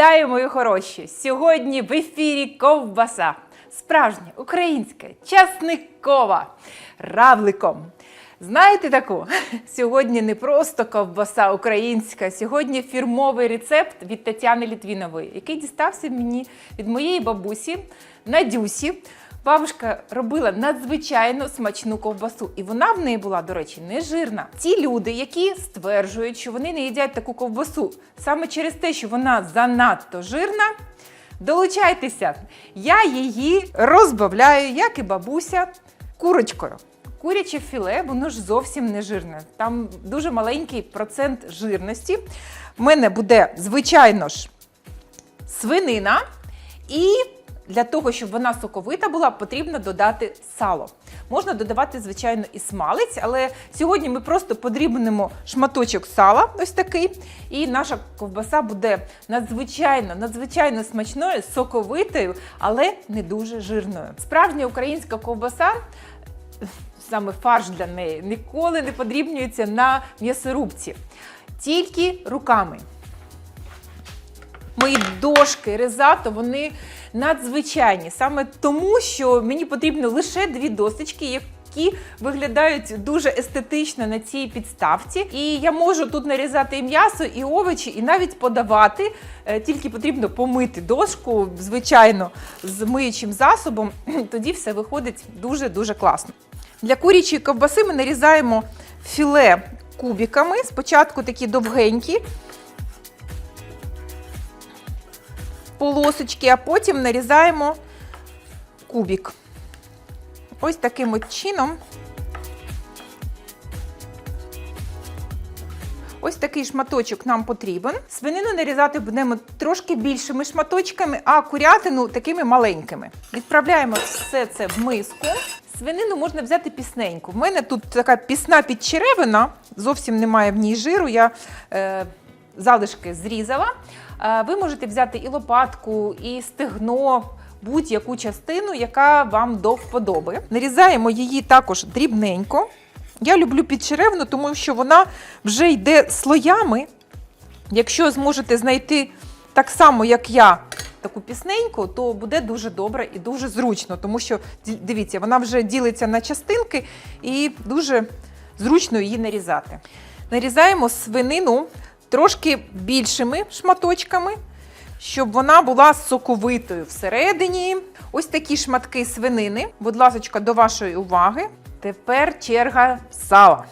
Вітаю, мої хороші! Сьогодні в ефірі ковбаса. Справжня, українська, часникова, равликом. Знаєте таку? Сьогодні не просто ковбаса українська, сьогодні фірмовий рецепт від Тетяни Літвінової, який дістався мені від моєї бабусі Надюсі. Бабушка робила надзвичайно смачну ковбасу, і вона в неї була, до речі, не жирна. Ті люди, які стверджують, що вони не їдять таку ковбасу саме через те, що вона занадто жирна. Долучайтеся, я її розбавляю, як і бабуся, курочкою. Куряче філе, воно ж зовсім не жирне. Там дуже маленький процент жирності. У мене буде, звичайно ж, свинина. І для того, щоб вона соковита була, потрібно додати сало. Можна додавати, звичайно, і смалець, але сьогодні ми просто подрібнемо шматочок сала, ось такий, і наша ковбаса буде надзвичайно, надзвичайно смачною, соковитою, але не дуже жирною. Справжня українська ковбаса. Саме фарш для неї ніколи не подрібнюється на м'ясорубці, тільки руками. Мої дошки резато, вони надзвичайні. Саме тому, що мені потрібно лише дві досочки, які виглядають дуже естетично на цій підставці. І я можу тут нарізати і м'ясо, і овочі, і навіть подавати. Е, Тільки потрібно помити дошку, звичайно, з миючим засобом. Тоді все виходить дуже-дуже класно. Для курячої ковбаси ми нарізаємо філе кубиками. Спочатку такі довгенькі. Полосочки, а потім нарізаємо кубик. Ось таким от чином. Ось такий шматочок нам потрібен. Свинину нарізати будемо трошки більшими шматочками, а курятину такими маленькими. Відправляємо все це в миску. Свинину можна взяти пісненьку. В мене тут така пісна підчеревина, зовсім немає в ній жиру. Я е, залишки зрізала. Е, Ви можете взяти і лопатку, і стегно, будь-яку частину, яка вам до вподоби. Нарізаємо її також дрібненько. Я люблю підчеревну, тому що вона вже йде слоями. Якщо зможете знайти так само, як я, таку пісненьку, то буде дуже добре і дуже зручно, тому що дивіться, вона вже ділиться на частинки і дуже зручно її нарізати. Нарізаємо свинину трошки більшими шматочками, щоб вона була соковитою всередині. Ось такі шматки свинини. Будь ласка, до вашої уваги. Тепер черга сала.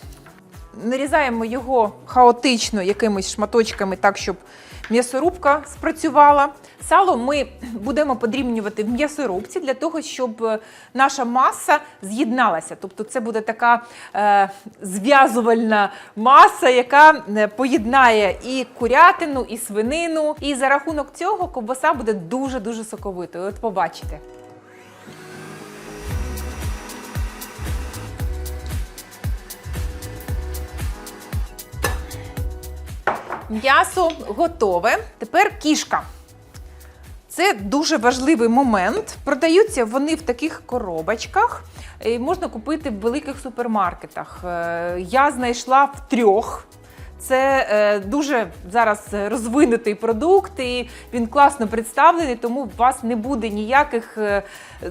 Нарізаємо його хаотично якимись шматочками, так, щоб м'ясорубка спрацювала. Сало ми будемо подрібнювати в м'ясорубці для того, щоб е, наша маса з'єдналася. Тобто це буде така е, зв'язувальна маса, яка е, поєднає і курятину, і свинину. І за рахунок цього ковбаса буде дуже-дуже соковитою. От побачите. М'ясо готове. Тепер кішка. Це дуже важливий момент. Продаються вони в таких коробочках. Можна купити в великих супермаркетах. Е, Я знайшла в трьох. Це е, дуже зараз розвинутий продукт, і він класно представлений, тому у вас не буде ніяких е,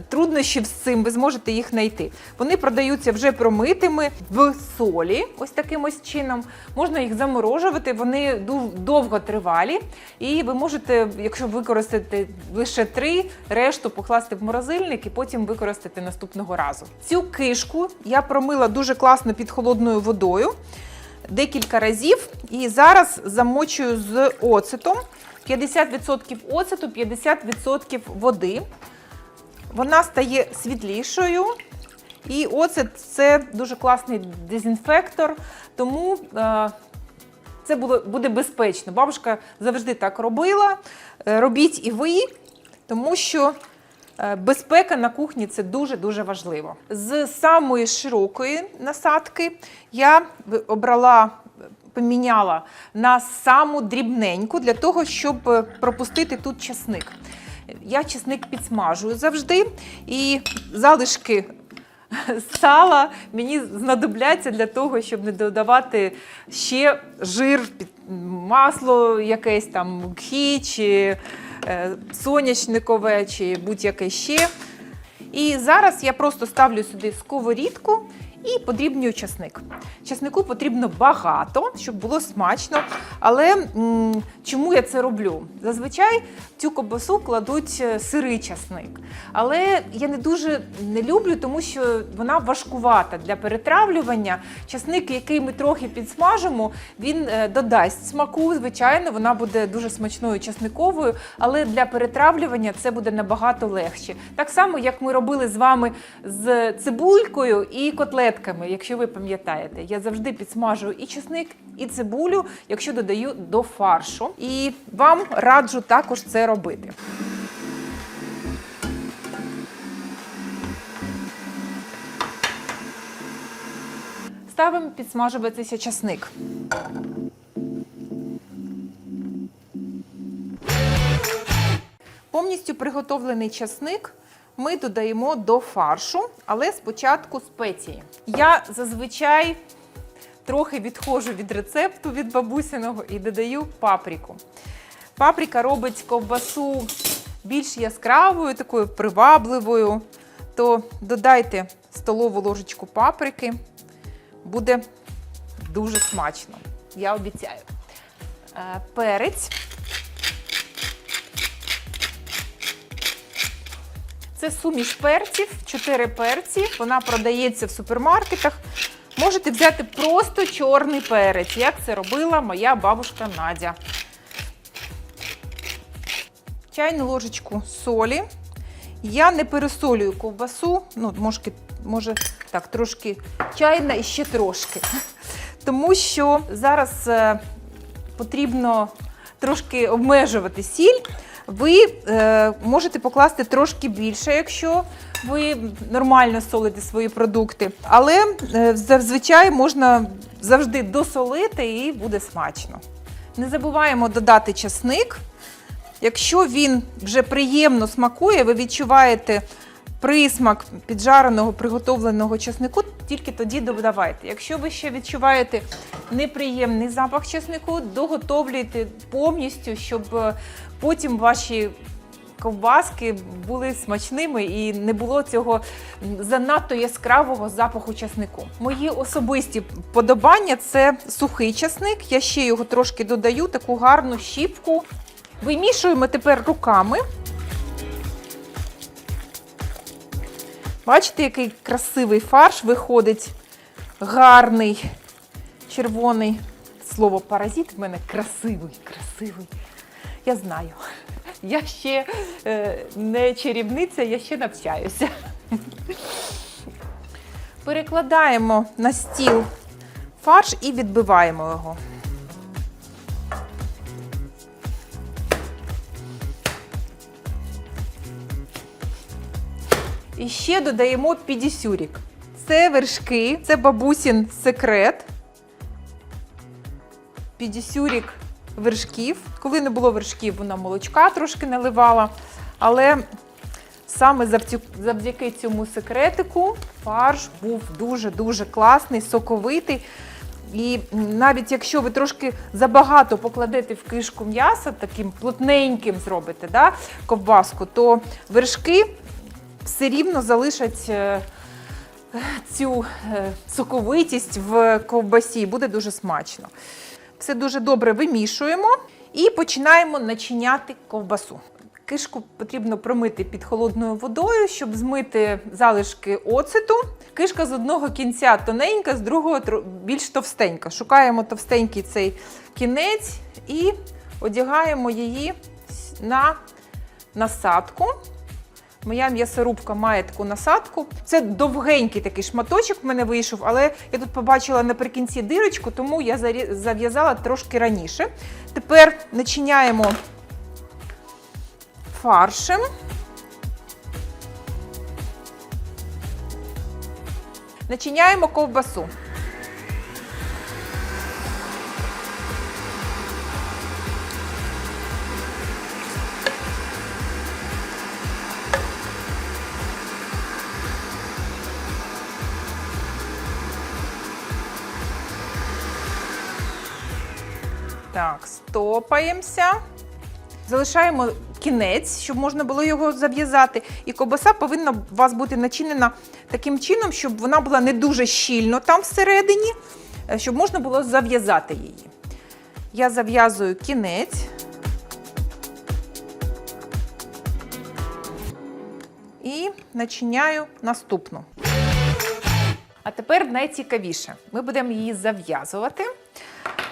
труднощів з цим. Ви зможете їх знайти. Вони продаються вже промитими в солі, ось таким ось чином. Можна їх заморожувати, вони довго тривалі. І ви можете, якщо використати лише три, решту покласти в морозильник і потім використати наступного разу. Цю кишку я промила дуже класно під холодною водою декілька разів і зараз замочую з оцетом. 50% оцету, 50% води. Вона стає світлішою. І оцет це дуже класний дезінфектор, тому е, це буде безпечно. Бабушка завжди так робила. Е, Робіть і ви, тому що безпека на кухні це дуже-дуже важливо. З самої широкої насадки я обрала. Поміняла на саму дрібненьку для того, щоб е, пропустити тут часник. Я часник підсмажую завжди, і залишки сала мені знадобляться для того, щоб не додавати ще жир, масло якесь там кхі чи е, соняшникове, чи будь-яке ще. І зараз я просто ставлю сюди сковорідку і подрібнюю часник. Часнику потрібно багато, щоб було смачно. Але чому я це роблю? Зазвичай цю ковбасу кладуть е, сирий часник. Але я не дуже не люблю, тому що вона важкувата для перетравлювання. Часник, який ми трохи підсмажимо, він е, додасть смаку. Звичайно, вона буде дуже смачною часниковою, але для перетравлювання це буде набагато легше. Так само, як ми робили з вами з цибулькою і котлетками, якщо ви пам'ятаєте, я завжди підсмажую і чесник, і цибулю, якщо додаю до фаршу. І вам раджу також це робити. Ставимо підсмажуватися часник. Повністю приготовлений часник ми додаємо до фаршу, але спочатку спеції. Я зазвичай трохи відходжу від рецепту від бабусиного і додаю паприку. Паприка робить ковбасу більш яскравою, такою привабливою. То додайте столову ложечку паприки, буде дуже смачно. Я обіцяю. Е, Перець. Це суміш перців, 4 перці. Вона продається в супермаркетах. Можете взяти просто чорний перець, як це робила моя бабушка Надя. Чайну ложечку солі. Я не пересолюю ковбасу, ну, може, може так, трошки чайна і ще трошки. Тому що зараз е, потрібно трошки обмежувати сіль. Ви е, можете покласти трошки більше, якщо ви нормально солите свої продукти. Але е, зазвичай можна завжди досолити і буде смачно. Не забуваємо додати часник. Якщо він вже приємно смакує, ви відчуваєте присмак піджареного приготовленого часнику, тільки тоді додавайте. Якщо ви ще відчуваєте неприємний запах часнику, доготовлюйте повністю, щоб е, потім ваші ковбаски були смачними і не було цього занадто яскравого запаху часнику. Мої особисті подобання це сухий часник. Я ще його трошки додаю, таку гарну щіпку. Вимішуємо тепер руками. Бачите, який красивий фарш виходить, гарний, червоний. Слово паразит в мене красивий, красивий. Я знаю. Я ще е, не чарівниця, я ще навчаюся. Перекладаємо на стіл фарш і відбиваємо його. І ще додаємо підісюрік. Це вершки, це бабусін секрет. Підісюрік вершків. Коли не було вершків, вона молочка трошки наливала. Але саме завдяки- цьому секретику фарш був дуже-дуже класний, соковитий. І навіть якщо ви трошки забагато покладете в кишку м'яса, таким плотненьким зробите да, ковбаску, то вершки все рівно залишать е, цю е, соковитість в ковбасі. Буде дуже смачно. Все дуже добре вимішуємо і починаємо начиняти ковбасу. Кишку потрібно промити під холодною водою, щоб змити залишки оцету. Кишка з одного кінця тоненька, з другого більш товстенька. Шукаємо товстенький цей кінець і одягаємо її на насадку. Моя м'ясорубка має таку насадку. Це довгенький такий шматочок в мене вийшов, але я тут побачила наприкінці дирочку, тому я зав'язала трошки раніше. Тепер начиняємо фаршем. Начиняємо ковбасу. Так, стопаємося. Залишаємо кінець, щоб можна було його зав'язати. І ковбаса повинна у вас бути начинена таким чином, щоб вона була не дуже щільно там всередині, е, щоб можна було зав'язати її. Я зав'язую кінець. І начиняю наступну. А тепер найцікавіше. Ми будемо її зав'язувати.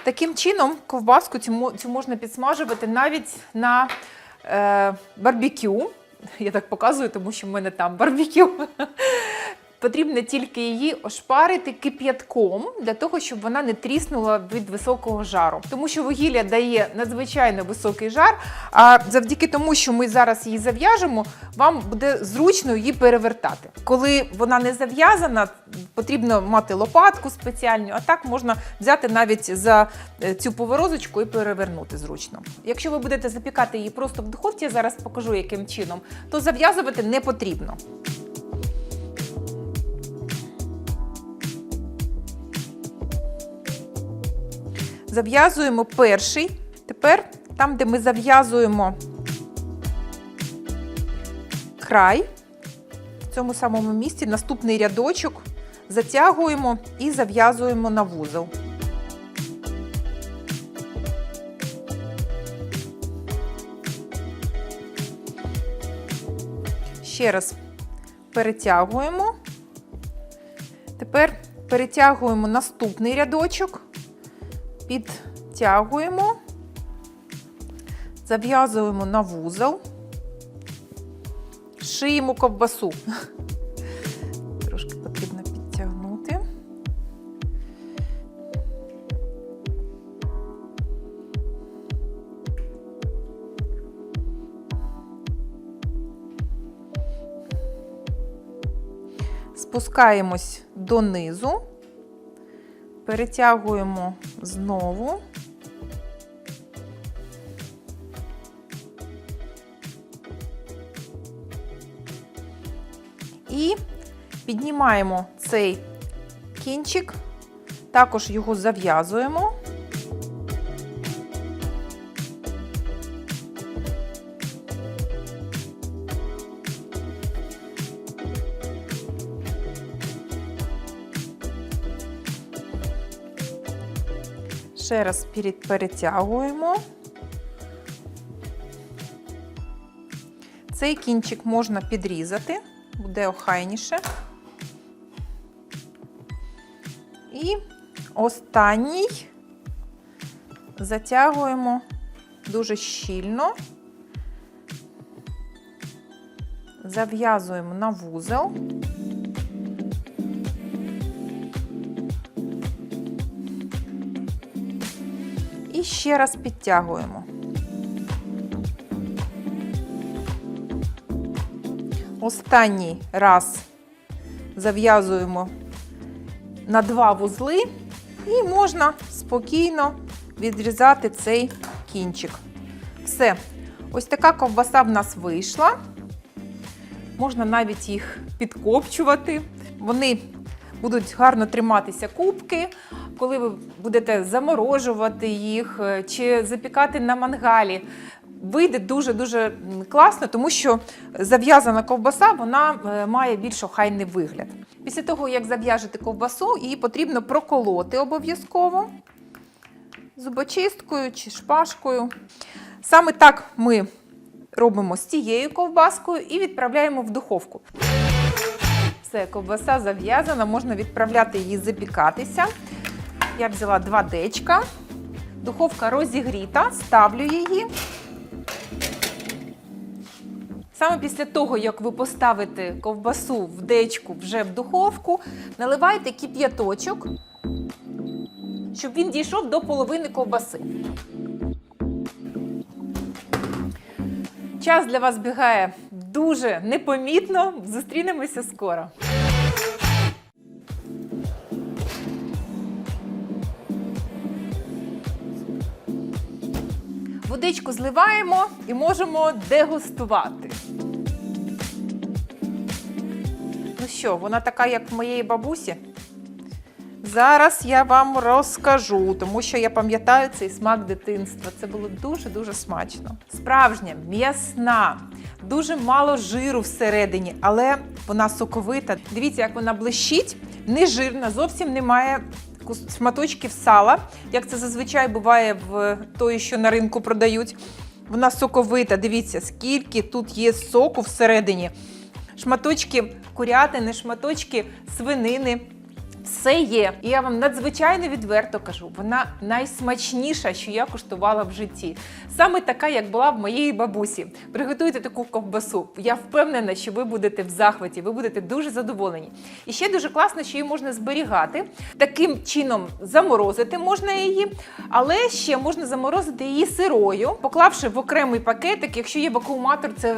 Таким чином, ковбаску цю, можна підсмажувати навіть на е, барбекю. Я так показую, тому що в мене там барбекю. Потрібно тільки її ошпарити кип'ятком для того, щоб вона не тріснула від високого жару. Тому що вугілля дає надзвичайно високий жар. А завдяки тому, що ми зараз її зав'яжемо, вам буде зручно її перевертати. Коли вона не зав'язана, потрібно мати лопатку спеціальну, а так можна взяти навіть за е, цю поворозочку і перевернути зручно. Якщо ви будете запікати її просто в духовці, я зараз покажу яким чином, то зав'язувати не потрібно. Зав'язуємо перший. Тепер там, де ми зав'язуємо край, в цьому самому місці наступний рядочок затягуємо і зав'язуємо на вузол. Ще раз перетягуємо. Тепер перетягуємо наступний рядочок підтягуємо, зав'язуємо на вузол, шиємо ковбасу. Трошки потрібно підтягнути. Спускаємось донизу перетягуємо знову. І піднімаємо цей кінчик, також його зав'язуємо. Ще раз перетягуємо. Цей кінчик можна підрізати, буде охайніше. І останній затягуємо дуже щільно, зав'язуємо на вузол. Ще раз підтягуємо. Останній раз зав'язуємо на два вузли і можна спокійно відрізати цей кінчик. Все. Ось така ковбаса в нас вийшла. Можна навіть їх підкопчувати. Вони будуть гарно триматися кубки, коли ви будете заморожувати їх е, чи запікати на мангалі. Вийде дуже-дуже класно, тому що зав'язана ковбаса вона е, має більш охайний вигляд. Після того, як зав'яжете ковбасу, її потрібно проколоти обов'язково зубочисткою чи шпажкою. Саме так ми робимо з цією ковбаскою і відправляємо в духовку. Все, ковбаса зав'язана, можна відправляти її запікатися. Я взяла два дечка. Духовка розігріта, ставлю її. Саме після того, як ви поставите ковбасу в дечку вже в духовку, наливайте кип'яточок, щоб він дійшов до половини ковбаси. Час для вас бігає дуже непомітно. Зустрінемося скоро. Водичку зливаємо і можемо дегустувати. Ну що, вона така, як в моєї бабусі. Зараз я вам розкажу, тому що я пам'ятаю цей смак дитинства. Це було дуже-дуже смачно. Справжня, м'ясна, дуже мало жиру всередині, але вона соковита. Дивіться, як вона блищить, не жирна, зовсім немає шматочків сала, як це зазвичай буває в тої, що на ринку продають. Вона соковита. Дивіться, скільки тут є соку всередині. Шматочки курятини, шматочки свинини. Все є. І я вам надзвичайно відверто кажу, вона найсмачніша, що я куштувала в житті. Саме така, як була в моєї бабусі. Приготуйте таку ковбасу. Я впевнена, що ви будете в захваті, ви будете дуже задоволені. І ще дуже класно, що її можна зберігати. Таким чином заморозити можна її, але ще можна заморозити її сирою, поклавши в окремий пакетик. Якщо є вакууматор, це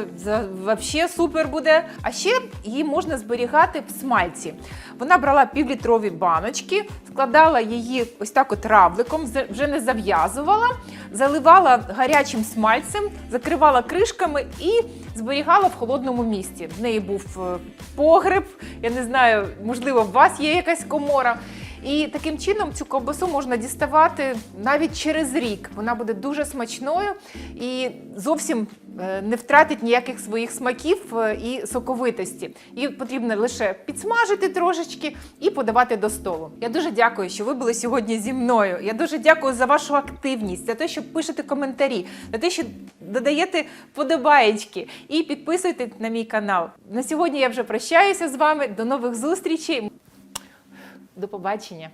взагалі супер буде. А ще її можна зберігати в смальці. Вона брала півлітрові баночки, складала її ось так от равликом, вже не зав'язувала, заливала гарячим смальцем, закривала кришками і зберігала в холодному місці. В неї був е, погреб, я не знаю, можливо, у вас є якась комора. І таким чином цю ковбасу можна діставати навіть через рік. Вона буде дуже смачною і зовсім е, не втратить ніяких своїх смаків е, і соковитості. Її потрібно лише підсмажити трошечки і подавати до столу. Я дуже дякую, що ви були сьогодні зі мною. Я дуже дякую за вашу активність, за те, що пишете коментарі, за те, що додаєте подобаєчки і підписуйтесь на мій канал. На сьогодні я вже прощаюся з вами. До нових зустрічей. До побачення.